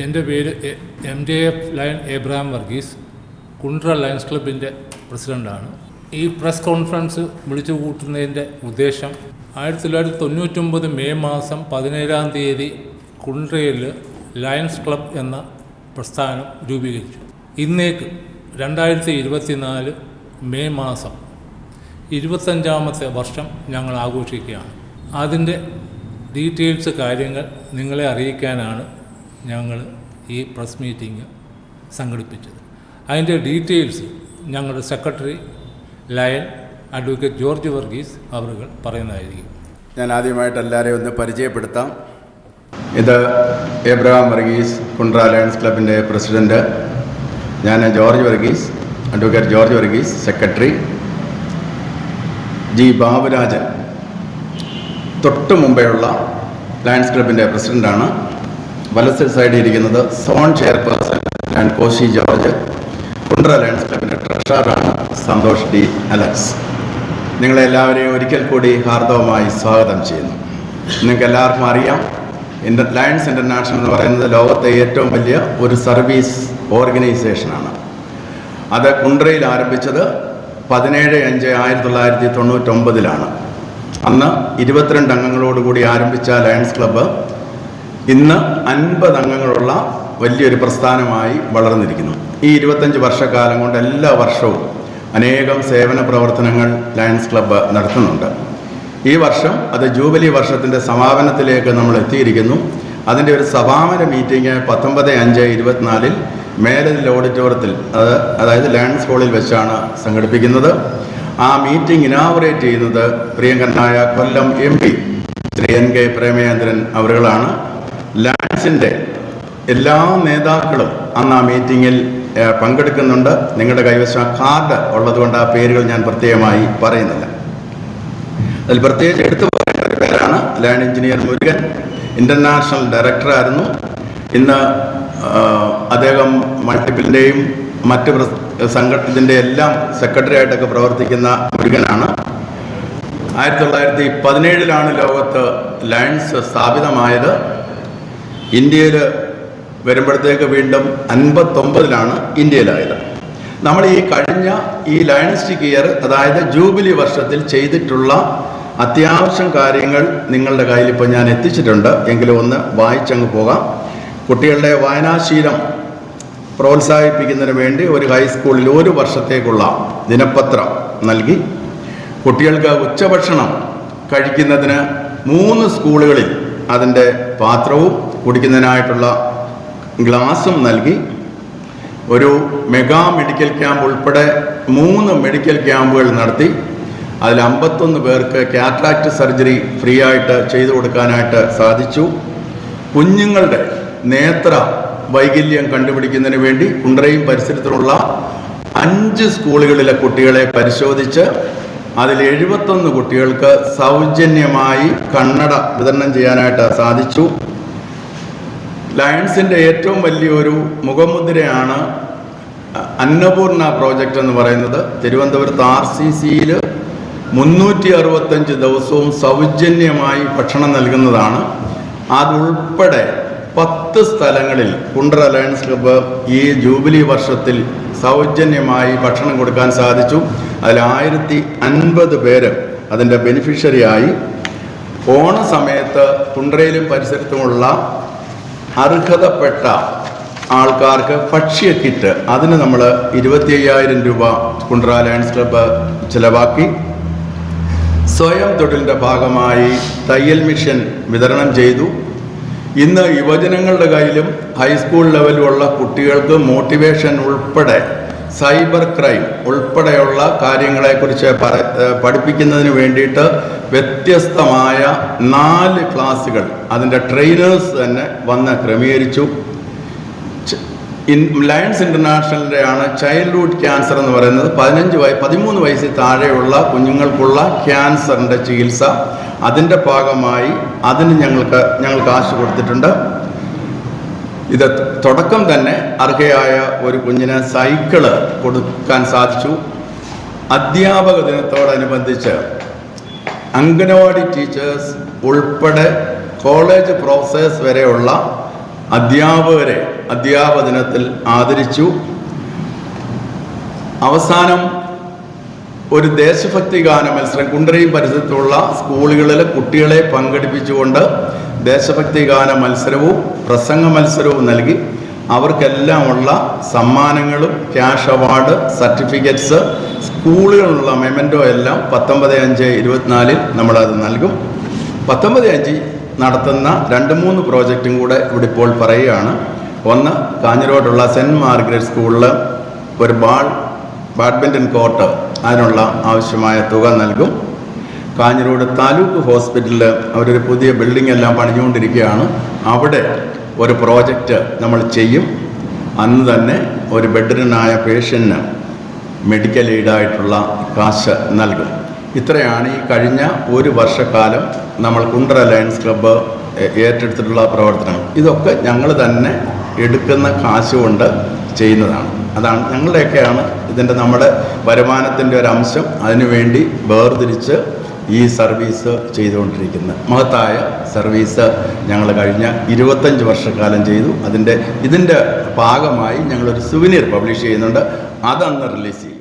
എന്റെ പേര് A- J F lion Abraham Varghese Kundara lions ക്ലബിന്റെ പ്രസിഡന്റാണ്. ഈ പ്രസ് കോൺഫറൻസ് വിളിച്ചു കൂട്ടുന്നതിന്റെ ഉദ്ദേശം ആയിരത്തി തൊള്ളായിരത്തി തൊണ്ണൂറ്റൊമ്പത് മെയ് മാസം പതിനേഴാം തീയതി കുണ്ട്രയിൽ ലയൺസ് ക്ലബ് എന്ന പ്രസ്ഥാനം രൂപീകരിച്ചു. ഇന്നേക്ക് രണ്ടായിരത്തി ഇരുപത്തിനാല് മെയ് മാസം ഇരുപത്തഞ്ചാമത്തെ വർഷം ഞങ്ങൾ ആഘോഷിക്കുകയാണ്. അതിന്റെ ഡീറ്റെയിൽസ് കാര്യങ്ങൾ നിങ്ങളെ അറിയിക്കാനാണ് ഞങ്ങൾ ഈ പ്രസ് മീറ്റിംഗ് സംഘടിപ്പിച്ചത്. അതിന്റെ ഡീറ്റെയിൽസ് ഞങ്ങളുടെ secretary lion advocate George Varghese അവറുകൾ പറയുന്നതായിരിക്കും. ഞാൻ ആദ്യമായിട്ട് എല്ലാവരെയും ഒന്ന് പരിചയപ്പെടുത്താം. ഇത് എബ്രഹാം വർഗീസ് കുണ്ട്ര ലയൺസ് ക്ലബിന്റെ പ്രസിഡന്റ് ഞാൻ George Varghese advocate George Varghese secretary G Baburajan. തൊട്ട് മുമ്പെയുള്ള ലയൺസ് ക്ലബിന്റെ പ്രസിഡന്റാണ് വലത്ത് സൈഡിൽ ഇരിക്കുന്നത് zone chairperson and Koshy George. Kundara lions ക്ലബിന്റെ ട്രഷറാണ് സന്തോഷ് ഡി അലക്സ്. നിങ്ങളെല്ലാവരെയും ഒരിക്കൽ കൂടി ഹാർദവമായി സ്വാഗതം ചെയ്യുന്നു. നിങ്ങൾക്ക് എല്ലാവർക്കും അറിയാം ഇന്റർ ലയൺസ് ഇന്റർനാഷണൽ എന്ന് പറയുന്നത് ലോകത്തെ ഏറ്റവും വലിയ ഒരു സർവീസ് ഓർഗനൈസേഷനാണ് അത് കുണ്ട്രയിൽ ആരംഭിച്ചത് പതിനേഴ് അഞ്ച് ആയിരത്തി തൊള്ളായിരത്തി തൊണ്ണൂറ്റൊമ്പതിലാണ്. അന്ന് ഇരുപത്തിരണ്ട് അംഗങ്ങളോടുകൂടി ആരംഭിച്ച ലയൺസ് ക്ലബ്ബ് ഇന്ന് അൻപത് അംഗങ്ങളുള്ള വലിയൊരു പ്രസ്ഥാനമായി വളർന്നിരിക്കുന്നു. ഈ ഇരുപത്തഞ്ച് വർഷക്കാലം കൊണ്ട് എല്ലാ വർഷവും അനേകം സേവന പ്രവർത്തനങ്ങൾ ലയൺസ് ക്ലബ്ബ് നടത്തുന്നുണ്ട്. ഈ വർഷം അത് ജൂബിലി വർഷത്തിന്റെ സമാപനത്തിലേക്ക് നമ്മൾ എത്തിയിരിക്കുന്നു. അതിന്റെ ഒരു സമാപന മീറ്റിംഗ് പത്തൊമ്പത് അഞ്ച് ഇരുപത്തിനാലിൽ മേലതിൽ ഓഡിറ്റോറിയത്തിൽ അത് അതായത് ലയൺസ് ഹോളിൽ വെച്ചാണ് സംഘടിപ്പിക്കുന്നത്. ആ മീറ്റിംഗ് ഇനാഗുറേറ്റ് ചെയ്യുന്നത് പ്രിയങ്കരനായ Kollam M P Shri N K Premachandran അവരുകളാണ്. ലയൺസിന്റെ എല്ലാ നേതാക്കളും അന്ന് ആ മീറ്റിങ്ങിൽ പങ്കെടുക്കുന്നുണ്ട്. നിങ്ങളുടെ കൈവശം കാർഡ് ഉള്ളതുകൊണ്ട് ആ പേരുകൾ ഞാൻ പ്രത്യേകമായി പറയുന്നില്ല. അതിൽ പ്രത്യേകിച്ച് എടുത്തു പറയേണ്ട ഒരു പേരാണ് ലാൻഡ് എഞ്ചിനീയർ മുരുകൻ. ഇന്റർനാഷണൽ ഡയറക്ടറായിരുന്നു ഇന്ന് അദ്ദേഹം മൾട്ടിപ്പിളിന്റെയും മറ്റ് സംഘടനത്തിന്റെ എല്ലാം സെക്രട്ടറി ആയിട്ടൊക്കെ പ്രവർത്തിക്കുന്ന മുരുകനാണ്. ആയിരത്തി തൊള്ളായിരത്തി പതിനേഴിലാണ് ലോകത്ത് ലയൺസ് സ്ഥാപിതമായത്. ഇന്ത്യയിൽ വരുമ്പോഴത്തേക്ക് വീണ്ടും അൻപത്തൊമ്പതിലാണ് ഇന്ത്യയിലായത്. നമ്മൾ ഈ കഴിഞ്ഞ ഈ ലയണിസ്റ്റിക് ഇയർ അതായത് ജൂബിലി വർഷത്തിൽ ചെയ്തിട്ടുള്ള അത്യാവശ്യം കാര്യങ്ങൾ നിങ്ങളുടെ കയ്യിൽ ഇപ്പോൾ ഞാൻ എത്തിച്ചിട്ടുണ്ട്. എങ്കിലും ഒന്ന് വായിച്ചങ്ങ് പോകാം. കുട്ടികളുടെ വായനാശീലം പ്രോത്സാഹിപ്പിക്കുന്നതിന് വേണ്ടി ഒരു ഹൈസ്കൂളിൽ ഒരു വർഷത്തേക്കുള്ള ദിനപത്രം നൽകി. കുട്ടികൾക്ക് ഉച്ചഭക്ഷണം കഴിക്കുന്നതിന് മൂന്ന് സ്കൂളുകളിൽ അതിന്റെ പാത്രവും കുടിക്കുന്നതിനായിട്ടുള്ള ഗ്ലാസും നൽകി ഒരു മെഗാ മെഡിക്കൽ ക്യാമ്പ് ഉൾപ്പെടെ മൂന്ന് മെഡിക്കൽ ക്യാമ്പുകൾ നടത്തി. അതിൽ അമ്പത്തൊന്ന് പേർക്ക് കാറ്റാക്ട് സർജറി ഫ്രീ ആയിട്ട് ചെയ്തു കൊടുക്കാനായിട്ട് സാധിച്ചു. കുഞ്ഞുങ്ങളുടെ നേത്ര വൈകല്യം കണ്ടുപിടിക്കുന്നതിന് വേണ്ടി കുണ്ടറയും പരിസരത്തുള്ള അഞ്ച് സ്കൂളുകളിലെ കുട്ടികളെ പരിശോധിച്ച് അതിൽ എഴുപത്തൊന്ന് കുട്ടികൾക്ക് സൗജന്യമായി കണ്ണട വിതരണം ചെയ്യാനായിട്ട് സാധിച്ചു. ലയൺസിന്റെ ഏറ്റവും വലിയൊരു മുഖമുദ്രയാണ് അന്നപൂർണ പ്രോജക്റ്റ് എന്ന് പറയുന്നത്. തിരുവനന്തപുരത്ത് ആർ സി സിയിൽ മുന്നൂറ്റി അറുപത്തഞ്ച് ദിവസവും സൗജന്യമായി ഭക്ഷണം നൽകുന്നതാണ്. അതുൾപ്പെടെ പത്ത് സ്ഥലങ്ങളിൽ കുണ്ടർ അലയൻസ് ക്ലബ്ബ് ഈ ജൂബിലി വർഷത്തിൽ സൗജന്യമായി ഭക്ഷണം കൊടുക്കാൻ സാധിച്ചു. അതിൽ ആയിരത്തി അൻപത് പേര് അതിന്റെ ബെനിഫിഷ്യറിയായി. ഓണ സമയത്ത് കുണ്ട്രയിലും പരിസരത്തുമുള്ള അർഹതപ്പെട്ട ആൾക്കാർക്ക് ഭക്ഷ്യ കിറ്റ് അതിന് നമ്മൾ ഇരുപത്തി അയ്യായിരം രൂപ കുണ്ട്ര ലയൺസ് ക്ലബ്ബ് ചിലവാക്കി. സ്വയം തൊഴിലിന്റെ ഭാഗമായി തയ്യൽ മിഷൻ വിതരണം ചെയ്തു. ഇന്ന് യുവജനങ്ങളുടെ കയ്യിലും ഹൈസ്കൂൾ ലെവലിലുള്ള കുട്ടികൾക്ക് മോട്ടിവേഷൻ ഉൾപ്പെടെ സൈബർ ക്രൈം ഉൾപ്പെടെയുള്ള കാര്യങ്ങളെക്കുറിച്ച് പറ- പഠിപ്പിക്കുന്നതിന് വേണ്ടിയിട്ട് വ്യത്യസ്തമായ നാല് ക്ലാസ്സുകൾ അതിന്റെ ട്രെയിനേഴ്സ് തന്നെ വന്ന് ക്രമീകരിച്ചു. ഇൻ ലയൺസ് ഇന്റർനാഷണലിന്റെ ആണ് ചൈൽഡ്ഹുഡ് ക്യാൻസർ എന്ന് പറയുന്നത്. പതിനഞ്ച് വയ പതിമൂന്ന് വയസ്സിൽ താഴെയുള്ള കുഞ്ഞുങ്ങൾക്കുള്ള ക്യാൻസറിന്റെ ചികിത്സ അതിന്റെ ഭാഗമായി അതിന് ഞങ്ങൾക്ക് ഞങ്ങൾ കാശ് കൊടുത്തിട്ടുണ്ട്. ഇത് തുടക്കം തന്നെ അർഹയായ ഒരു കുഞ്ഞിന് സൈക്കിൾ കൊടുക്കാൻ സാധിച്ചു. അധ്യാപക ദിനത്തോടനുബന്ധിച്ച് അംഗനവാടി ടീച്ചേഴ്സ് ഉൾപ്പെടെ കോളേജ് പ്രൊഫസേഴ്സ് വരെയുള്ള അധ്യാപകരെ അധ്യാപക ദിനത്തിൽ ആദരിച്ചു. അവസാനം ഒരു ദേശഭക്തി ഗാന മത്സരം. കുണ്ടരയും പരിസരത്തുള്ള സ്കൂളുകളിലെ കുട്ടികളെ പങ്കെടുപ്പിച്ചുകൊണ്ട് ദേശഭക്തി ഗാന മത്സരവും പ്രസംഗ മത്സരവും നൽകി. അവർക്കെല്ലാമുള്ള സമ്മാനങ്ങളും ക്യാഷ് അവാർഡ് സർട്ടിഫിക്കറ്റ്സ് സ്കൂളുകളിലുള്ള മെമന്റോ എല്ലാം പത്തൊമ്പത് അഞ്ച് ഇരുപത്തിനാലിൽ നമ്മളത് നൽകും. പത്തൊമ്പത് അഞ്ച് നടത്തുന്ന രണ്ട് മൂന്ന് പ്രോജക്റ്റും കൂടെ ഇവിടെ ഇപ്പോൾ പറയുകയാണ്. ഒന്ന് കാഞ്ഞിരോട്ടുള്ള സെന്റ് മാർഗ്രറ്റ് സ്കൂളിൽ ഒരു ബാൾ ബാഡ്മിന്റൺ കോർട്ട് അതിനുള്ള ആവശ്യമായ തുക നൽകും. കാഞ്ഞിരോട് താലൂക്ക് ഹോസ്പിറ്റലിൽ അവരൊരു പുതിയ ബിൽഡിംഗ് എല്ലാം പണിഞ്ഞുകൊണ്ടിരിക്കുകയാണ്. അവിടെ ഒരു പ്രോജക്റ്റ് നമ്മൾ ചെയ്യും. അന്ന് തന്നെ ഒരു ബെഡ്രിനായ പേഷ്യന് മെഡിക്കൽ എയ്ഡായിട്ടുള്ള കാശ് നൽകും. ഇത്രയാണ് ഈ കഴിഞ്ഞ ഒരു വർഷക്കാലം നമ്മൾ കുണ്ടറ ലയൺസ് ക്ലബ്ബ് ഏറ്റെടുത്തിട്ടുള്ള പ്രവർത്തനങ്ങൾ. ഇതൊക്കെ ഞങ്ങൾ തന്നെ എടുക്കുന്ന കാശ് കൊണ്ട് ചെയ്യുന്നതാണ്. അതാണ് ഞങ്ങളുടെയൊക്കെയാണ് ഇതിന്റെ നമ്മുടെ വരുമാനത്തിന്റെ ഒരു അംശം. അതിനുവേണ്ടി വേർതിരിച്ച് ഈ സർവീസ് ചെയ്തുകൊണ്ടിരിക്കുന്നത്. മഹത്തായ സർവീസ് ഞങ്ങൾ കഴിഞ്ഞ ഇരുപത്തഞ്ച് വർഷക്കാലം ചെയ്തു. അതിന്റെ ഇതിന്റെ ഭാഗമായി ഞങ്ങളൊരു സുവിനീർ പബ്ലിഷ് ചെയ്യുന്നുണ്ട്. അതന്ന് റിലീസ് ചെയ്യും.